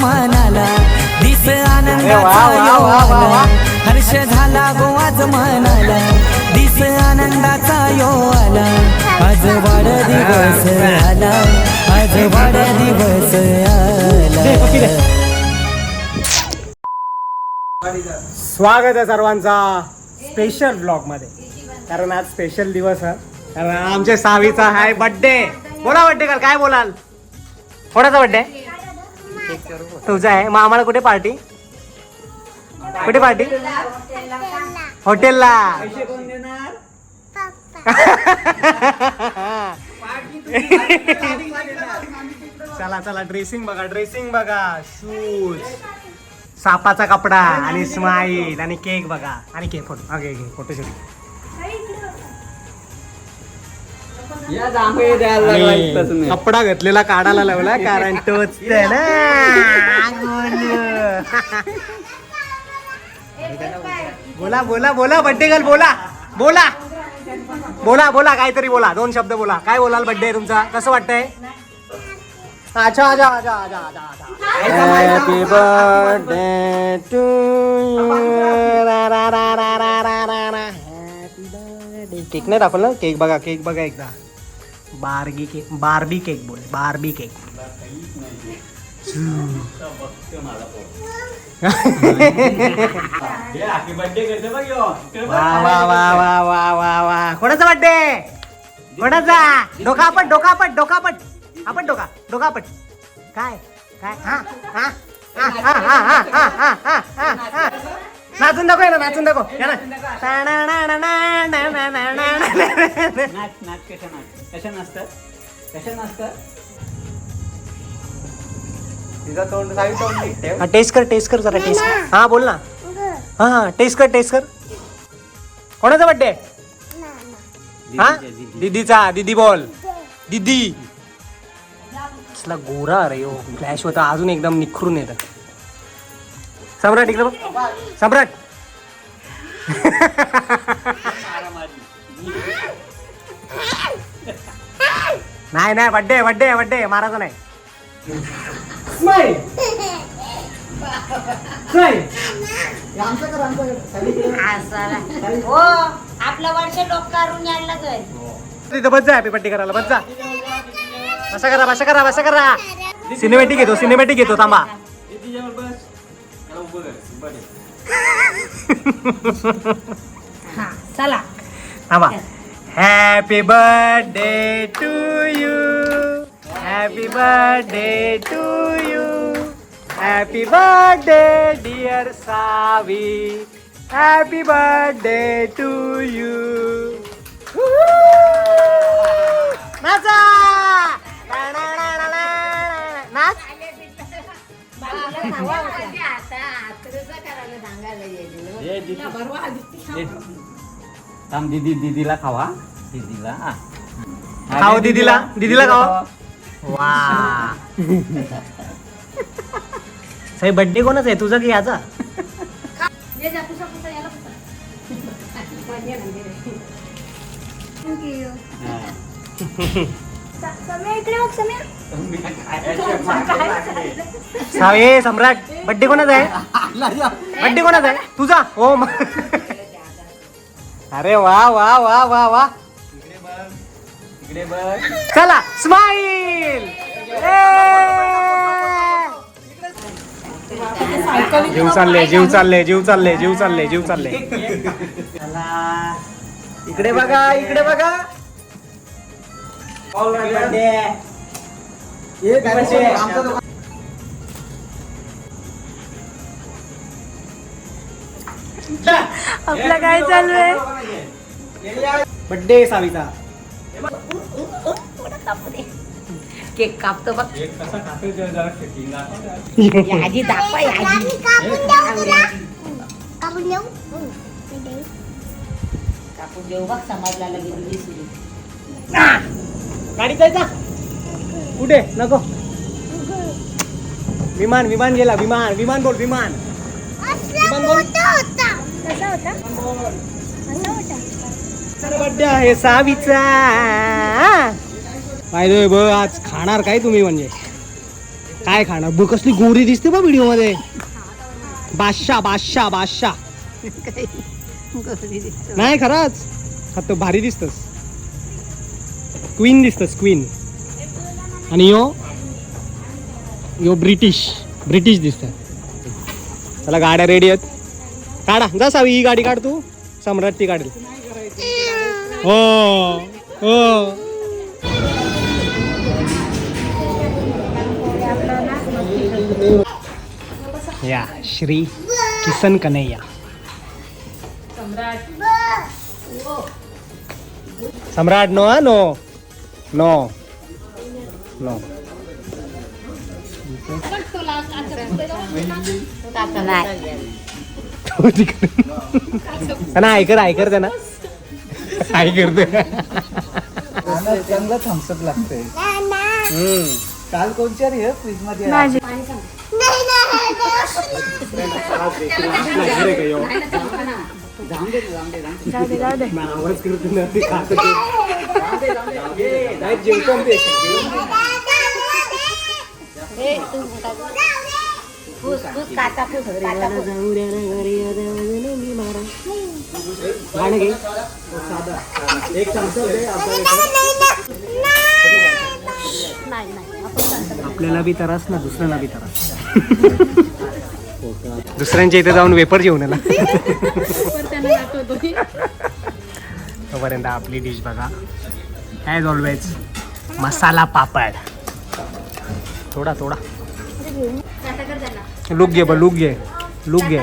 म्हणाला दिस आनंदाचा वा, वा, यो वा, वा, वा. आला हर्ष झाला गो आज म्हणाला. दिस आनंदाचा यो आला आज वाढदिवस आला. आज वाढदिवस आला. स्वागत आहे सर्वांचा स्पेशल ब्लॉगमध्ये. कारण आज स्पेशल दिवस आहे. कारण आमच्या सावीचा आहे बर्थडे बोला बर्थडे काल काय बोलाल? कोणाचा बर्थडे तुझा आहे. मग आम्हाला कुठे पार्टी? कुठे पार्टी? हॉटेलला. चला चला ड्रेसिंग बघा ड्रेसिंग बघा. शूज सापाचा कपडा आणि स्माईल आणि केक बघा. आणि केक फोटो ओके फोटोशूट आणि कपडा घेतलेला काढायला लावला कारण तोच गोलू. बोला बोला बोला बड्डे गर्ल बोला बोला. बोला बोला काहीतरी बोला दोन शब्द बोला. काय बोलाल बड्डे तुमचा? कसं वाटतंय? अच्छा अच्छा अच्छा अच्छा अच्छा हॅपी बर्थडे टू केक नाही दाखवलं? केक बघा केक बघा एकदा. बार्गी केक बार्बी केक बोल बार्बी केक वा वा वा वा वा वा वा कोणाचा बड्डे कोणाचा डोकापट डोकापट डोकापट आपण डोका डोकापट काय काय नाचून दाखव ना नाचून दाखव ना कशा नाच कशा नाचतात? तिचा तोंड सावी तोंड ठेव. हा टेस्ट कर टेस्ट कर जरा टेस्ट कर. हा बोल ना. हा हा टेस्ट कर टेस्ट कर. कोणाचा बर्थडे हा. दीदीचा दीदी बोल. दीदी. कसला गोरा अरे यो. फ्लॅश होता अजून एकदम निखरून येत. सम्राट इकडे बघ. सम्राट. नाही नाही बड्डे बड्डे बड्डे मारायचा नाही. हो आपलं वर्ष लोक करून यायला लागेल. तिथं बस जा हॅपी बर्थडे करायला बस जा. बसा करा बसा करा बसा करा. सिनेमॅटिक घेतो सिनेमॅटिक घेतो थांबा. हा चला. थांबा. Happy birthday to you happy birthday to you happy birthday dear Savi happy birthday to you नाचा नाच. थांब दीदी दीदीला खावा दीदीला हा. दीदीला, दीदीला खावा. वा. साहेब बड्डे कोणच आहे? तुझा की याचा? सावे सम्राट बड्डे कोणाचा आहे? बड्डे कोणाचा आहे? तुझा? हो अरे वा वा वा वा वा. इकडे बघ इकडे बघ. चला स्माईल जीव चालले जीव चालले जीव चालले जीव चालले जीव चालले. चला. इकडे बघा इकडे बघा. आपलं काय चालू आहे? बड्डे सावीचा केक कापतो बघ. एक कसा खातो ते जरा checking दाखव. आजी दाखवा आजी कापून देऊ बघ समाजला लगेच दिसू गाडी जायचा. कुठे? नको. विमान विमान गेला. विमान विमान बोल विमान. विमान बोल. बड्डे आहे सावीचा. पाहिजे ब आज खाणार काय तुम्ही म्हणजे? काय खाणार? बघ कसली गोरी दिसते बा व्हिडिओमध्ये बादशाह बादशाह. बादशाह नाही. खरंच? खात भारी दिसतस. क्वीन दिसतस क्वीन आणि यो? यो ब्रिटिश. ब्रिटिश दिसत चला गाड्या रेडी आहेत. काढा. जा सावी ही गाडी काढ तू. सम्राट ती काढेल. हो हो. या श्री किसन कन्हैया. सम्राट नो हा नो. नो. नो. नाही ना ऐकर ऐकर त्यांना. ऐकर ते चांगलं थम्सअप लागतंय. काल कोणच्या रे फ्रीजमध्ये आवाज करतो नाही एक चमचा दे आपल्याला बी त्रास ना दुसऱ्याला बी त्रास. दुसऱ्यांच्या इथे जाऊन वेपर जेवण आला तोपर्यंत आपली डिश बघा. As always masala papad. थोडा थोडा. लुक घे बा लुक घे. लुक घे.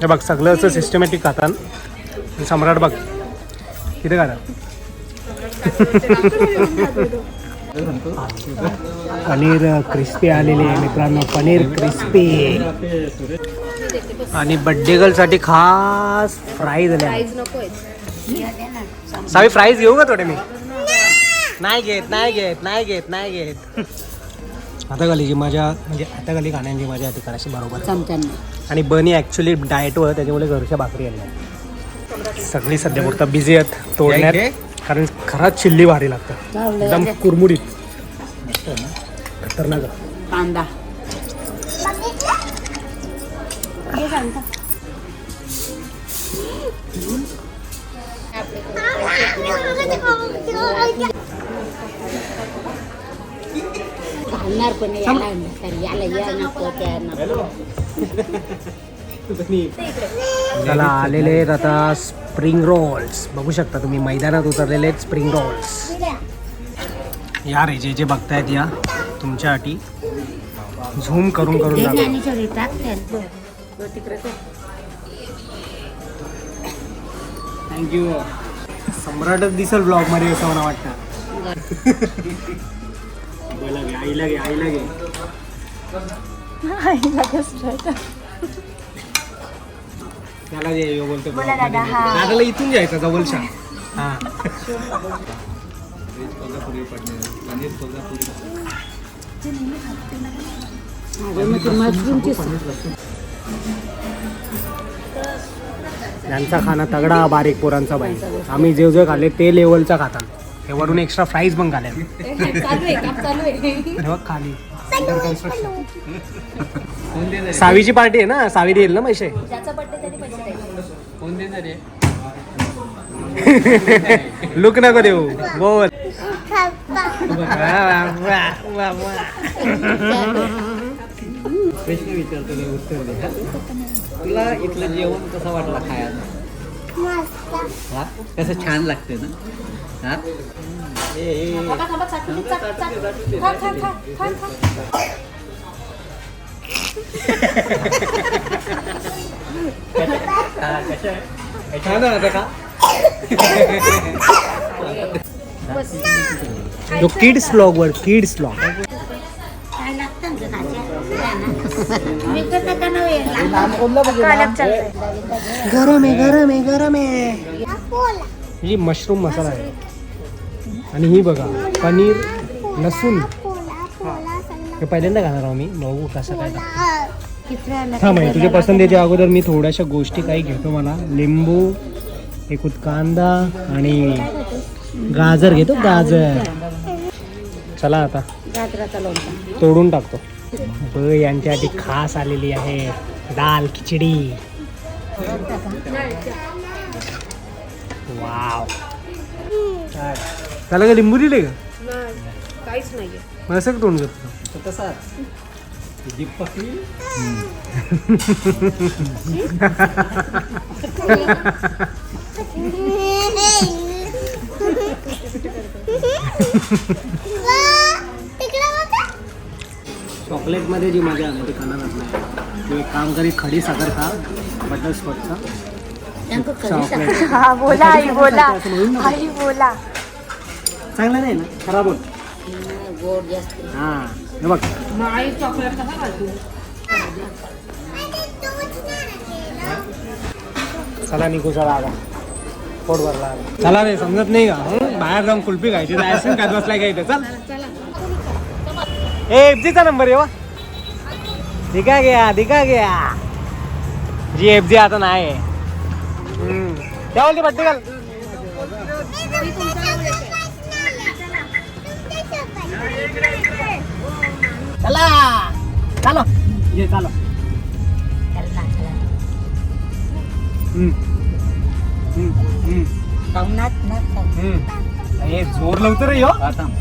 हे बघ सगळं असं सिस्टमॅटिक खातात सम्राट बघ. किती खातात? पनीर क्रिस्पी आलेले आहे मित्रांनो. पनीर क्रिस्पी आणि बड्डे गर्लसाठी खास फ्राईज आले सावी फ्राईज घेऊ का थोडे मी? नाही घेत नाही घेत नाही घेत नाही घेत. आता गलीची मजा म्हणजे आता गली खाण्याची मजा ती करायची बरोबर. आणि बनी ॲक्च्युली डाएटवर त्याच्यामुळे घरच्या भाकरी आल्या सगळी सध्या पुरतं बिझी आहेत तोडण्यात. कारण खराच चिल्ली भारी लागतं एकदम कुरमुडीत खतरनाक. कांदा. घालणार पण याला तर याला या नको त्या नको. त्याला आलेले आहेत आता स्प्रिंग रोल्स. बघू शकता तुम्ही मैदानात उतरलेले आहेत स्प्रिंग रोल्स. या रे जे जे बघतायत या तुमच्यासाठी. झूम करून करून थँक्यू सम्राटच दिसल ब्लॉगमध्ये असं मला वाटतं. बोला घे आईला घे आईला घे त्याला जे यो बोलतो दादाला इथून घ्यायचा जवळच्या हा. त्यांचा खाना तगडा बारीक पोरांचा बाई. आम्ही जे जे खाल्ले ते लेवलचा खातात हे वरून एक्स्ट्रा फ्राईज पण खाल्या हे बघ खाली. सावीची पार्टी आहे ना? सावी देईल ना पैसे? लुक नको देऊ. बोल. प्रश्न विचारतो मी उत्तर दे? तुला इथलं जेवण कसं वाटलं खायला? हा? कसं छान लागते ना? हा? ए, ए, ए. हा, कशा आहे? छान आहे आता का? जो किड्स ब्लॉग वर किड्स ब्लॉग गरम आहे गरम आहे गरम आहे ही मशरूम मसाला आहे. आणि ही बघा पनीर लसूण. हे पहिल्यांदा खाणार आहो मी. बघू कसं काय. थांब आहे तुझ्या पसंतीच्या अगोदर मी थोड्याशा गोष्टी काही घेतो मला. लिंबू एकूत कांदा आणि गाजर घेतो गाजर. चला आता. तोडून टाकतो. ब यांच्यासाठी खास आलेली आहे दाल खिचडी. वाव. काय? त्याला का लिंबू दिले का? काहीच तोंड करतो तो तसाच जीप पकडी चॉकलेटमध्ये जी मजा आहे ती खाणार नाही तू एक काम करी खडी साखर खा बटर स्कॉचचा त्यांना खरी चॉकलेट. हा बोला आई बोला. आई बोला. चांगला नाही ना? खराब होत सांग गोड जास्त हा हे बघ. चला निघू चला आता पोट भरला. चला रे समजत नाही का? हं? बाहेर जाऊन कुल्फी खायची. आयस्क्रीम खात बसलाय का इथे? चल. ए एफजीचा नंबर आहे वा दिका गया दिका गया। जी एफ जी आता नाही. त्या बोलते घाल चला चालो. ये चालो. हे जोर लावतो रे थांब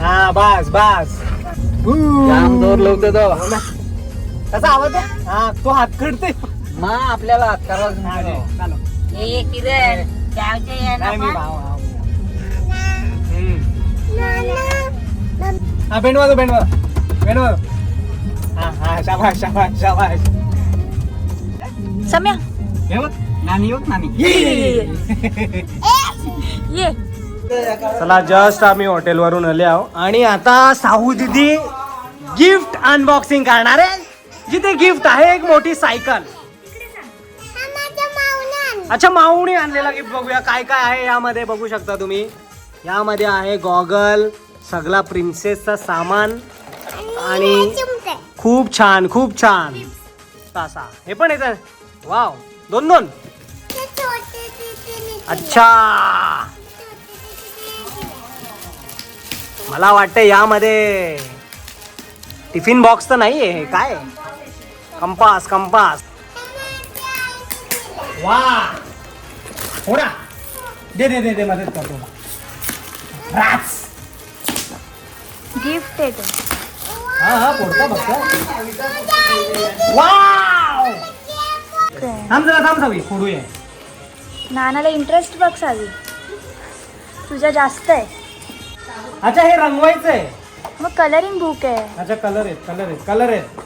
हा बस बस. जाम जोर लावतो तो. कसा आवाज आहे? हा तो हात मा आपल्याला हात हा. हे किरण ये ना नाही मी. भाव, भाव. हम्म. हा बेंड वाजव बेंड वाजव बेंड वाजव हा हा शाबाश शाबाश शाबाश सम्या. हे बघ. नानी बघ नानी. ये. चला जस्ट आम्ही हॉटेलवरून आले आहो आणि आता साहू दिदी गिफ्ट अनबॉक्सिंग करणार आहे. जिथे गिफ्ट आहे एक मोठी सायकल. अच्छा माऊनी आणलेला गिफ्ट बघूया. काय काय आहे यामध्ये बघू शकता तुम्ही. यामध्ये आहे गॉगल सगळा प्रिन्सेसचा सामान आणि खूप छान खूप छान. तासा. हे पण येत. वाव. दोन दोन. अच्छा. मला वाटतं यामध्ये टिफिन बॉक्स तर नाहीये हे काय? Compass compass. वा. होडा दे दे दे दे मदत करतो. रास. गिफ्ट आहे तो हा हा पोडता बघतो वाव. थांब जरा थांब थांबी फोडूया नानाला इंटरेस्ट बघ सावी तुझा जास्त आहे. अच्छा हे रंगवायचं आहे मग कलरिंग बुक आहे. अच्छा कलर आहेत कलर आहेत कलर आहेत.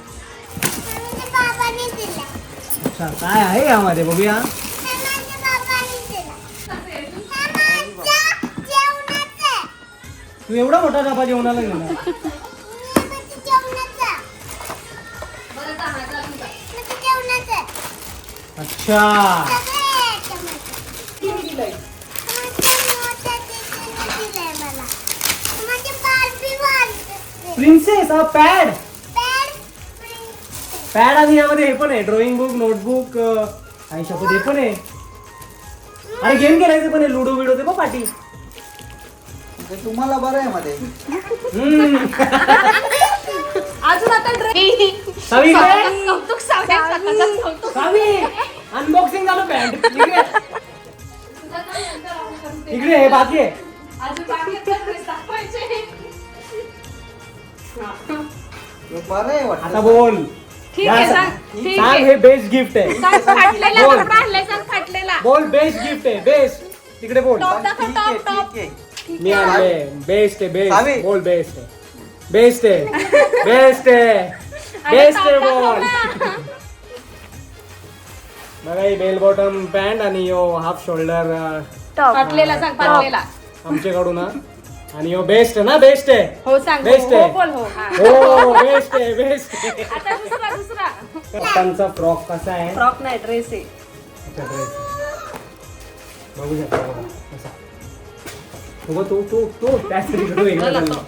अच्छा काय आहे यामध्ये? बघूया. तू एवढा मोठा डबा जेवणाला गेला अच्छा. प्रिन्सेस हा पॅड पॅड आणि यामध्ये हे पण आहे. ड्रॉइंग बुक नोटबुक आणि शपथ हे पण आहे. अरे गेम खेळायचे पण आहे. लुडो बिडो ते बघ पाठी ते तुम्हाला बरं आहे मध्ये. हम्म. सावी. सावी अनबॉक्सिंग झालं पॅन्ट इकडे. इकडे हे बाकी आहे. हे बरं आहे वाटतं. आता बोल. ठीक आहे, सांग. ठीक सांग आहे. हे बेस्ट गिफ्ट आहे. सांग फाटलेला बोल. कपडा आणलाय सांग फाटलेला. बोल बेस्ट गिफ्ट आहे बेस्ट तिकडे बोल. टॉप दाखव ठीक आहे टॉप टॉप ठीक आहे. मी आणले. बेस्ट आहे. बेस्ट बोल बेस्ट आहे बेस्ट आहे बेस्ट आहे बेस्ट आहे बोल. बघा ही बेल बॉटम पॅन्ट आणि यो हाफ शोल्डर टॉप फाटलेला सांग फाटलेला. आमच्याकडून हा. आणि यो बेस्ट आहे ना बेस्ट आहे. हो सांग Best हो आहे. बोल हो. हा. हो बेस्ट आहे बेस्ट आहे. आता दुसरा दुसरा. पप्पांचा फ्रॉक कसा आहे? फ्रॉक नाही ड्रेस आहे. अच्छा, dress. बघू शकता बघा कसा बघा तू तू तू त्याच तरीके तो वेगळा चालला.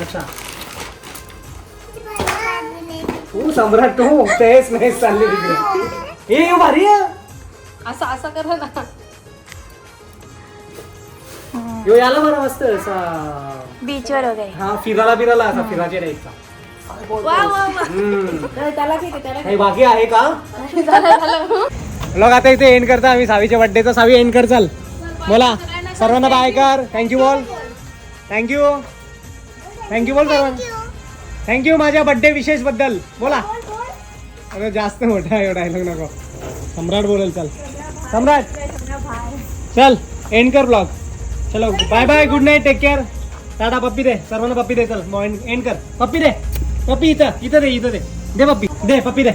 अच्छा. तू सम्राट तू तेच नाही चालली तिकडे हे भारी आहे. असं असं कर ना. यो याला बरं मस्त असा बीचवर वगैरे. हा फिरायला बिराला असा टाईपचा. हम्म. काही बाकी आहे का? लोक आता इथे एंड करता आम्ही सावीच्या बर्थडेचा सावी एंड कर चाल. बोला. सर्वांना बाय कर. थँक्यू बोल थँक्यू थँक्यू बोल सर्वांना थँक्यू माझ्या बर्थडे विशेषबद्दल. बोला. अरे जास्त मोठा आहे डायलॉग नको. सम्राट बोलेल चल. सम्राट. चल एंड कर ब्लॉग चलो bye bye good night take care tata पप्पी दे सर्वांना पप्पी दे चल एंड कर. पप्पी दे पप्पी इथं इथं दे इथं दे. दे पप्पी दे पप्पी दे.